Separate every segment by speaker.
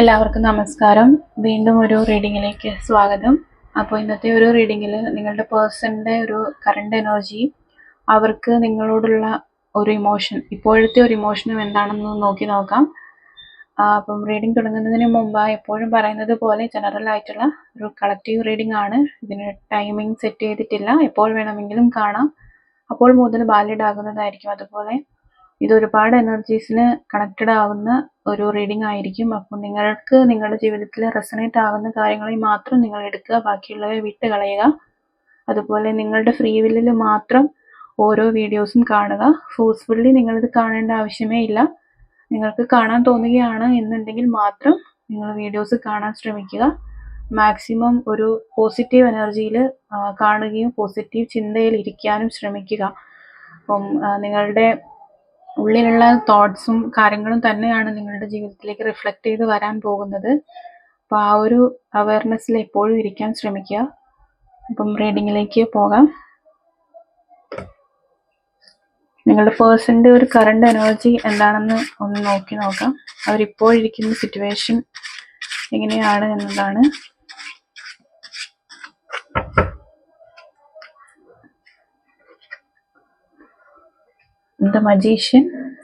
Speaker 1: എല്ലാവർക്കും നമസ്കാരം. വീണ്ടും ഒരു റീഡിങ്ങിലേക്ക് സ്വാഗതം. അപ്പോൾ ഇന്നത്തെ ഒരു റീഡിങ്ങിൽ നിങ്ങളുടെ പേഴ്സണിന്റെ ഒരു കറണ്ട് എനർജി അവർക്ക് നിങ്ങളോടുള്ള ഒരു ഇമോഷൻ ഇപ്പോഴത്തെ ഒരു ഇമോഷനും എന്താണെന്ന് നോക്കി നോക്കാം. അപ്പം റീഡിംഗ് തുടങ്ങുന്നതിന് മുമ്പ് എപ്പോഴും പറയുന്നത് പോലെ ജനറൽ ആയിട്ടുള്ള ഒരു കളക്റ്റീവ് റീഡിംഗ് ആണ്. ഇതിന് ടൈമിംഗ് സെറ്റ് ചെയ്തിട്ടില്ല. എപ്പോൾ വേണമെങ്കിലും കാണാം. അപ്പോൾ മുതൽ വാലിഡ് ആകുന്നതായിരിക്കും. അതുപോലെ ഇത് ഒരുപാട് എനർജീസിന് കണക്റ്റഡ് ആവുന്ന ഒരു റീഡിംഗ് ആയിരിക്കും. അപ്പോൾ നിങ്ങൾക്ക് നിങ്ങളുടെ ജീവിതത്തിൽ റെസണേറ്റ് ആവുന്ന കാര്യങ്ങളിൽ മാത്രം നിങ്ങൾ എടുക്കുക. ബാക്കിയുള്ളവയെ വിട്ട് കളയുക അതുപോലെ നിങ്ങളുടെ ഫ്രീ വില്ലിൽ മാത്രം ഓരോ വീഡിയോസും കാണുക. ഫോഴ്സ്ഫുള്ളി നിങ്ങളിത് കാണേണ്ട ആവശ്യമേ ഇല്ല. നിങ്ങൾക്ക് കാണാൻ തോന്നുകയാണ് എന്നുണ്ടെങ്കിൽ മാത്രം നിങ്ങൾ വീഡിയോസ് കാണാൻ ശ്രമിക്കുക. മാക്സിമം ഒരു പോസിറ്റീവ് എനർജിയിൽ കാണുകയും പോസിറ്റീവ് ചിന്തയിൽ ഇരിക്കാനും ശ്രമിക്കുക. അപ്പം നിങ്ങളുടെ ഉള്ളിലുള്ള തോട്ട്സും കാര്യങ്ങളും തന്നെയാണ് നിങ്ങളുടെ ജീവിതത്തിലേക്ക് റിഫ്ലക്റ്റ് ചെയ്ത് വരാൻ പോകുന്നത്. അപ്പോൾ ആ ഒരു അവയർനെസ്സിൽ എപ്പോഴും ഇരിക്കാൻ ശ്രമിക്കുക. അപ്പം റീഡിങ്ങിലേക്ക് പോകാം. നിങ്ങളുടെ പേഴ്സണിന്റെ ഒരു കറണ്ട് എനർജി എന്താണെന്ന് ഒന്ന് നോക്കി നോക്കാം. അവരിപ്പോഴിരിക്കുന്ന സിറ്റുവേഷൻ എങ്ങനെയാണ് എന്നതാണ്. the magician.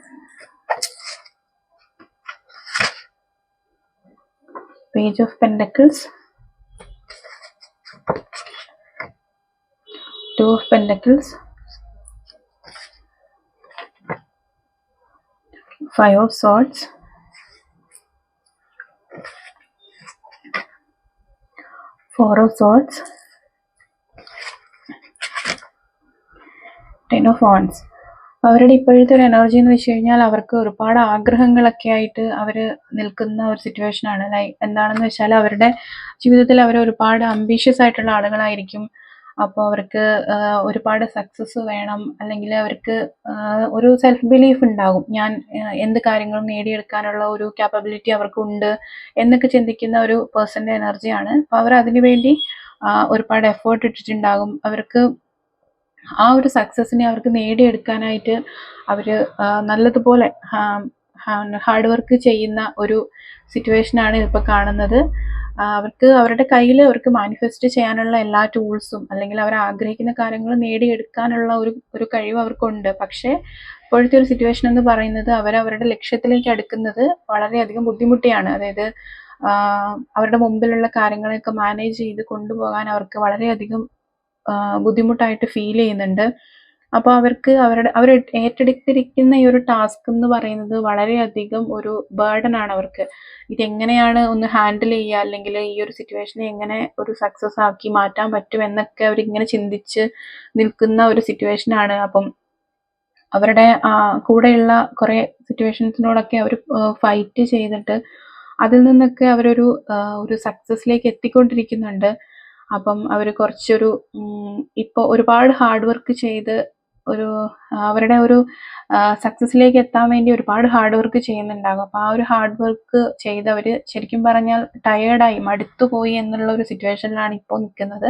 Speaker 1: Page of pentacles. Two of pentacles. Five of swords. Four of swords. Ten of wands. അവരുടെ ഇപ്പോഴത്തെ ഒരു എനർജി എന്ന് വെച്ച് കഴിഞ്ഞാൽ അവർക്ക് ഒരുപാട് ആഗ്രഹങ്ങളൊക്കെ ആയിട്ട് അവർ നിൽക്കുന്ന ഒരു സിറ്റുവേഷൻ ആണ്. ലൈക്ക് എന്താണെന്ന് വെച്ചാൽ അവരുടെ ജീവിതത്തിൽ അവർ ഒരുപാട് അംബീഷ്യസ് ആയിട്ടുള്ള ആളുകളായിരിക്കും. അപ്പോൾ അവർക്ക് ഒരുപാട് സക്സസ് വേണം. അല്ലെങ്കിൽ അവർക്ക് ഒരു സെൽഫ് ബിലീഫ് ഉണ്ടാകും. ഞാൻ എന്ത് കാര്യങ്ങളും നേടിയെടുക്കാനുള്ള ഒരു ക്യാപ്പബിലിറ്റി അവർക്കുണ്ട് എന്നൊക്കെ ചിന്തിക്കുന്ന ഒരു പേഴ്സന്റെ എനർജിയാണ് അപ്പോൾ അവർ അതിനു വേണ്ടി ആഹ്, ഒരുപാട് എഫേർട്ട് ഇട്ടിട്ടുണ്ടാകും. അവർക്ക് ആ ഒരു സക്സസിനെ അവർക്ക് നേടിയെടുക്കാനായിട്ട് അവർ നല്ലതുപോലെ ഹാർഡ് വർക്ക് ചെയ്യുന്ന ഒരു സിറ്റുവേഷനാണ് ഇപ്പോൾ കാണുന്നത്. അവർക്ക് അവരുടെ കയ്യിൽ അവർക്ക് മാനിഫെസ്റ്റ് ചെയ്യാനുള്ള എല്ലാ ടൂൾസും അല്ലെങ്കിൽ അവർ ആഗ്രഹിക്കുന്ന കാര്യങ്ങൾ നേടിയെടുക്കാനുള്ള ഒരു ഒരു കഴിവ് അവർക്കുണ്ട്. പക്ഷേ ഇപ്പോഴത്തെ ഒരു സിറ്റുവേഷൻ എന്ന് പറയുന്നത് അവർ അവരുടെ ലക്ഷ്യത്തിലേക്ക് അടുക്കുന്നത് വളരെയധികം ബുദ്ധിമുട്ടിയാണ്. അതായത് അവരുടെ മുമ്പിലുള്ള കാര്യങ്ങളെയൊക്കെ മാനേജ് ചെയ്ത് കൊണ്ടുപോകാൻ അവർക്ക് വളരെയധികം ബുദ്ധിമുട്ടായിട്ട് ഫീൽ ചെയ്യുന്നുണ്ട്. അപ്പോൾ അവർക്ക് അവരുടെ അവർ ഏറ്റെടുത്തിരിക്കുന്ന ഈ ഒരു ടാസ്ക് എന്ന് പറയുന്നത് വളരെയധികം ഒരു ബേർഡൻ ആണ് അവർക്ക്. ഇതെങ്ങനെയാണ് ഒന്ന് ഹാൻഡിൽ ചെയ്യുക? അല്ലെങ്കിൽ ഈ ഒരു സിറ്റുവേഷനെ എങ്ങനെ ഒരു സക്സസ് ആക്കി മാറ്റാൻ പറ്റും എന്നൊക്കെ അവരിങ്ങനെ ചിന്തിച്ച് നിൽക്കുന്ന ഒരു സിറ്റുവേഷനാണ് അപ്പം അവരുടെ കൂടെയുള്ള കുറേ സിറ്റുവേഷൻസിനോടൊക്കെ അവർ ഫൈറ്റ് ചെയ്തിട്ട് അതിൽ നിന്നൊക്കെ അവരൊരു ഒരു സക്സസ്സിലേക്ക് എത്തിക്കൊണ്ടിരിക്കുന്നുണ്ട്. അപ്പം അവർ കുറച്ചൊരു ഇപ്പോൾ ഒരുപാട് ഹാർഡ് വർക്ക് ചെയ്ത് ഒരു അവരുടെ ഒരു സക്സസ്സിലേക്ക് എത്താൻ വേണ്ടി ഒരുപാട് ഹാർഡ് വർക്ക് ചെയ്യുന്നുണ്ടാകും. അപ്പോൾ ആ ഒരു ഹാർഡ് വർക്ക് ചെയ്തവർ ശരിക്കും പറഞ്ഞാൽ ടയേർഡായി മടുത്തുപോയി എന്നുള്ള ഒരു സിറ്റുവേഷനിലാണ് ഇപ്പോൾ നിൽക്കുന്നത്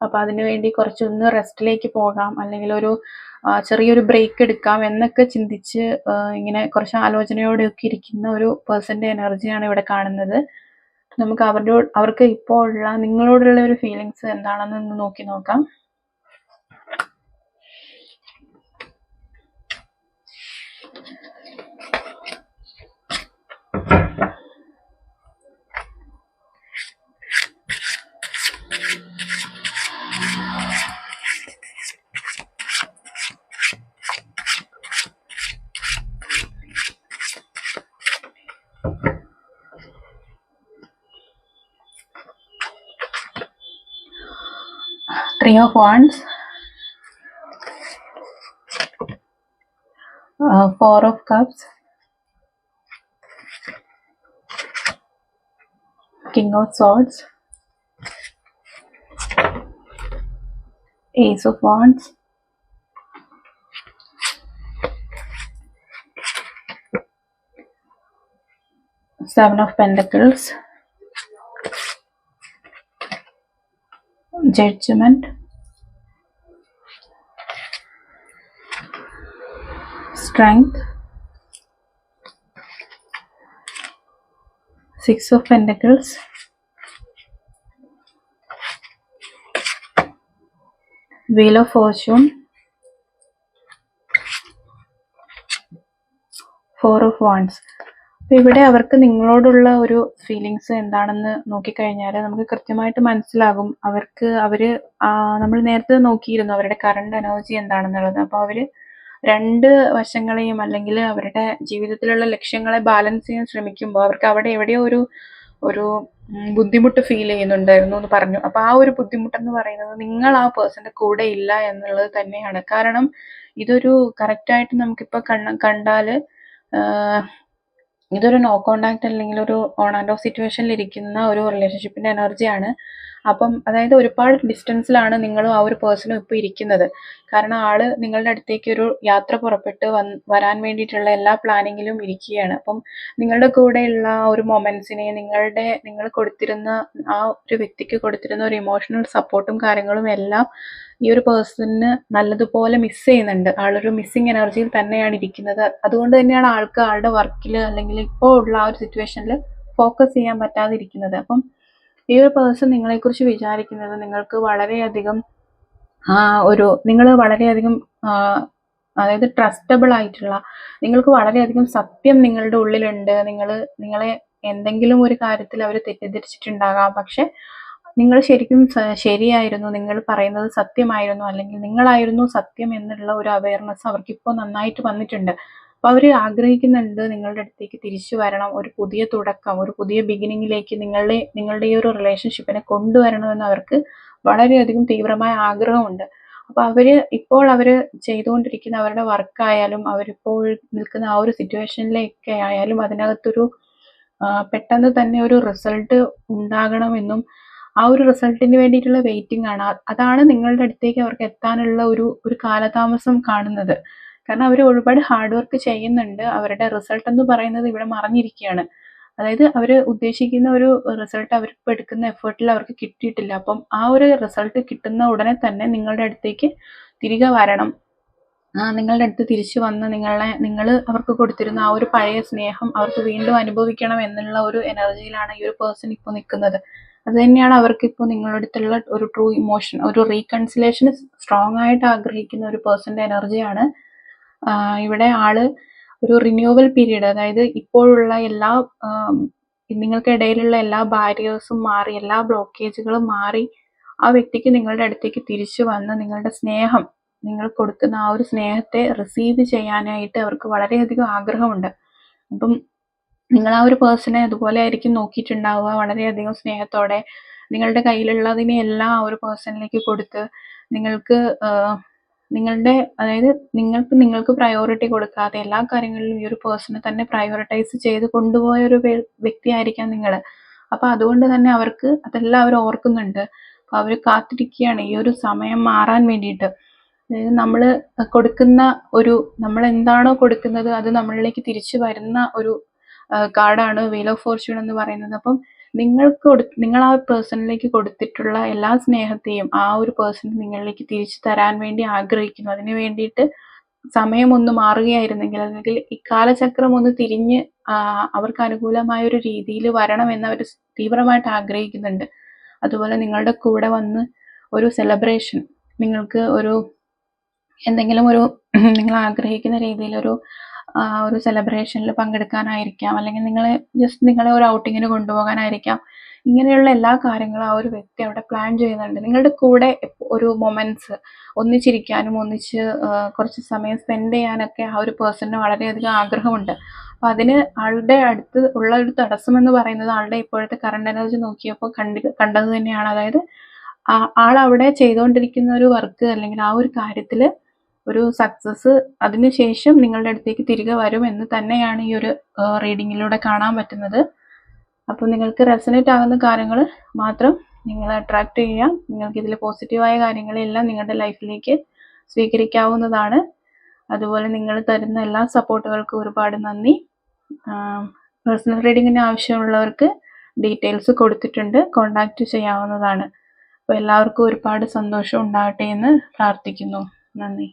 Speaker 1: അപ്പോൾ അതിനു വേണ്ടി കുറച്ചൊന്ന് റെസ്റ്റിലേക്ക് പോകാം അല്ലെങ്കിൽ ഒരു ചെറിയൊരു ബ്രേക്ക് എടുക്കാം എന്നൊക്കെ ചിന്തിച്ച് ഇങ്ങനെ കുറച്ച് ആലോചനയോടെയൊക്കെ ഇരിക്കുന്ന ഒരു പേഴ്സന്റെ എനർജിയാണ് ഇവിടെ കാണുന്നത്. നമുക്ക് അവരുടെ അവർക്ക് ഇപ്പോൾ ഉള്ള നിങ്ങളോടുള്ള ഒരു ഫീലിങ്സ് എന്താണെന്ന് നോക്കി നോക്കാം. Three of Wands, uh, Four of Cups, King of Swords, Ace of Wands, Seven of Pentacles, judgment, strength, six of pentacles, wheel of fortune, four of wands. അപ്പൊ ഇവിടെ അവർക്ക് നിങ്ങളോടുള്ള ഒരു ഫീലിങ്സ് എന്താണെന്ന് നോക്കിക്കഴിഞ്ഞാൽ നമുക്ക് കൃത്യമായിട്ട് മനസ്സിലാകും. അവർക്ക് അവർ നമ്മൾ നേരത്തെ നോക്കിയിരുന്നു അവരുടെ കറണ്ട് എനർജി എന്താണെന്നുള്ളത്. അപ്പോൾ അവർ രണ്ട് വശങ്ങളെയും അല്ലെങ്കിൽ അവരുടെ ജീവിതത്തിലുള്ള ലക്ഷ്യങ്ങളെ ബാലൻസ് ചെയ്യാൻ ശ്രമിക്കുമ്പോൾ അവർക്ക് അവിടെ എവിടെയോ ഒരു ഒരു ബുദ്ധിമുട്ട് ഫീൽ ചെയ്യുന്നുണ്ടായിരുന്നു എന്ന് പറഞ്ഞു. അപ്പൊ ആ ഒരു ബുദ്ധിമുട്ടെന്ന് പറയുന്നത് നിങ്ങൾ ആ പേഴ്സന്റെ കൂടെ ഇല്ല എന്നുള്ളത് തന്നെയാണ്. കാരണം ഇതൊരു കറക്റ്റായിട്ട് നമുക്കിപ്പോൾ കണ്ണ കണ്ടാൽ ഇതൊരു നോ കോണ്ടാക്ട് അല്ലെങ്കിൽ ഒരു ഓൺ ആൻഡ് ഓഫ് സിറ്റുവേഷനിൽ ഇരിക്കുന്ന ഒരു റിലേഷൻഷിപ്പിന്റെ എനർജിയാണ് അപ്പം അതായത് ഒരുപാട് ഡിസ്റ്റൻസിലാണ് നിങ്ങളും ആ ഒരു പേഴ്സണും ഇപ്പോൾ ഇരിക്കുന്നത്. കാരണം ആൾ നിങ്ങളുടെ അടുത്തേക്ക് ഒരു യാത്ര പുറപ്പെട്ട് വരാൻ വേണ്ടിയിട്ടുള്ള എല്ലാ പ്ലാനിങ്ങിലും ഇരിക്കുകയാണ്. അപ്പം നിങ്ങളുടെ കൂടെയുള്ള ആ ഒരു മൊമെന്റ്സിനെ നിങ്ങളുടെ നിങ്ങൾ കൊടുത്തിരുന്ന ആ ഒരു വ്യക്തിക്ക് കൊടുത്തിരുന്ന ഒരു ഇമോഷണൽ സപ്പോർട്ടും കാര്യങ്ങളും എല്ലാം ഈ ഒരു പേഴ്സണിന് നല്ലതുപോലെ മിസ് ചെയ്യുന്നുണ്ട്. ആളൊരു മിസ്സിങ് എനർജിയിൽ തന്നെയാണ് ഇരിക്കുന്നത്. അതുകൊണ്ട് തന്നെയാണ് ആൾക്ക് ആളുടെ വർക്കിൽ അല്ലെങ്കിൽ ഇപ്പോൾ ഉള്ള ആ ഒരു സിറ്റുവേഷനിൽ ഫോക്കസ് ചെയ്യാൻ പറ്റാതിരിക്കുന്നത്. അപ്പം ഈ ഒരു പേഴ്സൺ നിങ്ങളെക്കുറിച്ച് വിചാരിക്കുന്നത് നിങ്ങൾക്ക് വളരെയധികം ഒരു നിങ്ങൾ വളരെയധികം അതായത് ട്രസ്റ്റബിൾ ആയിട്ടുള്ള നിങ്ങൾക്ക് വളരെയധികം സത്യം നിങ്ങളുടെ ഉള്ളിലുണ്ട്. നിങ്ങൾ നിങ്ങളെ എന്തെങ്കിലും ഒരു കാര്യത്തിൽ അവർ തെറ്റിദ്ധരിച്ചിട്ടുണ്ടാകാം. പക്ഷെ നിങ്ങൾ ശരിക്കും ശരിയായിരുന്നു. നിങ്ങൾ പറയുന്നത് സത്യമായിരുന്നു. അല്ലെങ്കിൽ നിങ്ങളായിരുന്നു സത്യം എന്നുള്ള ഒരു അവയർനെസ് അവർക്ക് ഇപ്പോൾ നന്നായിട്ട് വന്നിട്ടുണ്ട്. അപ്പോൾ അവർ ആഗ്രഹിക്കുന്നുണ്ട് നിങ്ങളുടെ അടുത്തേക്ക് തിരിച്ചു വരണം. ഒരു പുതിയ തുടക്കം ഒരു പുതിയ ബിഗിനിങ്ങിലേക്ക് നിങ്ങളുടെ നിങ്ങളുടെ ഈ ഒരു റിലേഷൻഷിപ്പിനെ കൊണ്ടുവരണമെന്ന് അവർക്ക് വളരെയധികം തീവ്രമായ ആഗ്രഹമുണ്ട്. അപ്പോൾ അവർ ഇപ്പോൾ അവർ ചെയ്തുകൊണ്ടിരിക്കുന്ന അവരുടെ വർക്കായാലും അവരിപ്പോൾ നിൽക്കുന്ന ആ ഒരു സിറ്റുവേഷനിലേക്ക് ആയാലും അതിനകത്തൊരു പെട്ടെന്ന് തന്നെ ഒരു റിസൾട്ട് ഉണ്ടാകണമെന്നും ആ ഒരു റിസൾട്ടിന് വേണ്ടിയിട്ടുള്ള വെയിറ്റിംഗ് ആണ്. അതാണ് നിങ്ങളുടെ അടുത്തേക്ക് അവർക്ക് എത്താനുള്ള ഒരു ഒരു കാലതാമസം കാണുന്നത്. കാരണം അവർ ഒരുപാട് ഹാർഡ് വർക്ക് ചെയ്യുന്നുണ്ട്. അവരുടെ റിസൾട്ട് എന്ന് പറയുന്നത് ഇവിടെ മറഞ്ഞിരിക്കുകയാണ്. അതായത് അവർ ഉദ്ദേശിക്കുന്ന ഒരു റിസൾട്ട് അവർക്ക് എടുക്കുന്ന എഫേർട്ടിൽ അവർക്ക് കിട്ടിയിട്ടില്ല. അപ്പം ആ ഒരു റിസൾട്ട് കിട്ടുന്ന ഉടനെ തന്നെ നിങ്ങളുടെ അടുത്തേക്ക് തിരികെ വരണം. നിങ്ങളുടെ അടുത്ത് തിരിച്ചു വന്ന് നിങ്ങളെ നിങ്ങൾ അവർക്ക് കൊടുത്തിരുന്ന ആ ഒരു പഴയ സ്നേഹം അവർക്ക് വീണ്ടും അനുഭവിക്കണം എന്നുള്ള ഒരു എനർജിയിലാണ് ഈ ഒരു പേഴ്സൺ ഇപ്പോൾ നിൽക്കുന്നത്. അത് തന്നെയാണ് അവർക്ക് ഇപ്പോൾ നിങ്ങളുടെ അടുത്തുള്ള ഒരു ട്രൂ ഇമോഷൻ ഒരു റീകൺസിലേഷൻ സ്ട്രോങ് ആയിട്ട് ആഗ്രഹിക്കുന്ന ഒരു പേഴ്സന്റെ എനർജിയാണ് ഇവിടെ ആൾ ഒരു റിന്യൂവൽ പീരീഡ് അതായത് ഇപ്പോഴുള്ള എല്ലാ നിങ്ങൾക്കിടയിലുള്ള എല്ലാ ബാരിയേഴ്സും മാറി എല്ലാ ബ്ലോക്കേജുകളും മാറി ആ വ്യക്തിക്ക് നിങ്ങളുടെ അടുത്തേക്ക് തിരിച്ചു വന്ന് നിങ്ങളുടെ സ്നേഹം നിങ്ങൾ കൊടുക്കുന്ന ആ ഒരു സ്നേഹത്തെ റിസീവ് ചെയ്യാനായിട്ട് അവർക്ക് വളരെയധികം ആഗ്രഹമുണ്ട്. അപ്പം നിങ്ങൾ ആ ഒരു പേഴ്സണെ അതുപോലെ ആയിരിക്കും നോക്കിയിട്ടുണ്ടാവുക വളരെയധികം സ്നേഹത്തോടെ. നിങ്ങളുടെ കയ്യിലുള്ളതിനെ എല്ലാം ആ ഒരു പേഴ്സണിലേക്ക് കൊടുത്ത് നിങ്ങൾക്ക് നിങ്ങളുടെ അതായത് നിങ്ങൾക്ക് നിങ്ങൾക്ക് പ്രയോറിറ്റി കൊടുക്കാതെ എല്ലാ കാര്യങ്ങളിലും ഈ ഒരു പേഴ്സണെ തന്നെ പ്രയോറിറ്റൈസ് ചെയ്ത് കൊണ്ടുപോയ ഒരു വ്യക്തിയായിരിക്കാം നിങ്ങൾ അപ്പോൾ അതുകൊണ്ട് തന്നെ അവർക്ക് അതെല്ലാം അവർ ഓർക്കുന്നുണ്ട്. അപ്പോൾ അവർ കാത്തിരിക്കുകയാണ് ഈ ഒരു സമയം മാറാൻ വേണ്ടിയിട്ട്. അതായത് നമ്മൾ കൊടുക്കുന്ന ഒരു നമ്മൾ എന്താണോ കൊടുക്കുന്നത് അത് നമ്മളിലേക്ക് തിരിച്ചു വരുന്ന ഒരു കാർഡാണ് വീൽ ഓഫ് ഫോർച്യൂൺ എന്ന് പറയുന്നത്. അപ്പം നിങ്ങൾക്ക് കൊടു നിങ്ങൾ ആ പേഴ്സണിലേക്ക് കൊടുത്തിട്ടുള്ള എല്ലാ സ്നേഹത്തെയും ആ ഒരു പേഴ്സൺ നിങ്ങളിലേക്ക് തിരിച്ചു തരാൻ വേണ്ടി ആഗ്രഹിക്കുന്നു. അതിന് വേണ്ടിയിട്ട് സമയം ഒന്ന് മാറുകയായിരുന്നെങ്കിൽ അല്ലെങ്കിൽ ഇക്കാലചക്രം കാലചക്രം ഒന്ന് തിരിഞ്ഞ് അവർക്ക് അനുകൂലമായ ഒരു രീതിയിൽ വരണമെന്ന് അവർ തീവ്രമായിട്ട് ആഗ്രഹിക്കുന്നുണ്ട്. അതുപോലെ നിങ്ങളുടെ കൂടെ വന്ന് ഒരു സെലിബ്രേഷൻ നിങ്ങൾക്ക് ഒരു എന്തെങ്കിലും ഒരു നിങ്ങൾ ആഗ്രഹിക്കുന്ന രീതിയിൽ ഒരു ഒരു സെലിബ്രേഷനിൽ പങ്കെടുക്കാനായിരിക്കാം. അല്ലെങ്കിൽ നിങ്ങളെ ജസ്റ്റ് നിങ്ങളെ ഒരു ഔട്ടിങ്ങിന് കൊണ്ടുപോകാനായിരിക്കാം. ഇങ്ങനെയുള്ള എല്ലാ കാര്യങ്ങളും ആ ഒരു വ്യക്തി അവിടെ പ്ലാൻ ചെയ്യുന്നുണ്ട്. നിങ്ങളുടെ കൂടെ ഒരു മൊമെന്റ്സ് ഒന്നിച്ചിരിക്കാനും ഒന്നിച്ച് കുറച്ച് സമയം സ്പെൻഡ് ചെയ്യാനൊക്കെ ആ ഒരു പേഴ്സണിന് വളരെയധികം ആഗ്രഹമുണ്ട്. അപ്പോൾ അതിന് ആളുടെ അടുത്ത് ഉള്ള ഒരു തടസ്സം എന്ന് പറയുന്നത് ആളുടെ ഇപ്പോഴത്തെ കറണ്ട് എനർജി നോക്കിയപ്പോൾ കണ്ടി കണ്ടത് തന്നെയാണ്. അതായത് ആൾ അവിടെ ചെയ്തുകൊണ്ടിരിക്കുന്ന ഒരു വർക്ക് അല്ലെങ്കിൽ ആ ഒരു കാര്യത്തിൽ ഒരു സക്സസ് അതിനുശേഷം നിങ്ങളുടെ അടുത്തേക്ക് തിരികെ വരും എന്ന് തന്നെയാണ് ഈ ഒരു റീഡിങ്ങിലൂടെ കാണാൻ പറ്റുന്നത്. അപ്പോൾ നിങ്ങൾക്ക് റെസനേറ്റ് ആകുന്ന കാര്യങ്ങൾ മാത്രം നിങ്ങൾ അട്രാക്ട് ചെയ്യുക. നിങ്ങൾക്ക് ഇതിൽ പോസിറ്റീവായ കാര്യങ്ങളെല്ലാം നിങ്ങളുടെ ലൈഫിലേക്ക് സ്വീകരിക്കാവുന്നതാണ്. അതുപോലെ നിങ്ങൾ തരുന്ന എല്ലാ സപ്പോർട്ടുകൾക്കും ഒരുപാട് നന്ദി. പേഴ്സണൽ റീഡിങ്ങിന് ആവശ്യമുള്ളവർക്ക് ഡീറ്റെയിൽസ് കൊടുത്തിട്ടുണ്ട്. കോണ്ടാക്റ്റ് ചെയ്യാവുന്നതാണ്. അപ്പോൾ എല്ലാവർക്കും ഒരുപാട് സന്തോഷം ഉണ്ടാകട്ടെ എന്ന് പ്രാർത്ഥിക്കുന്നു. നന്ദി.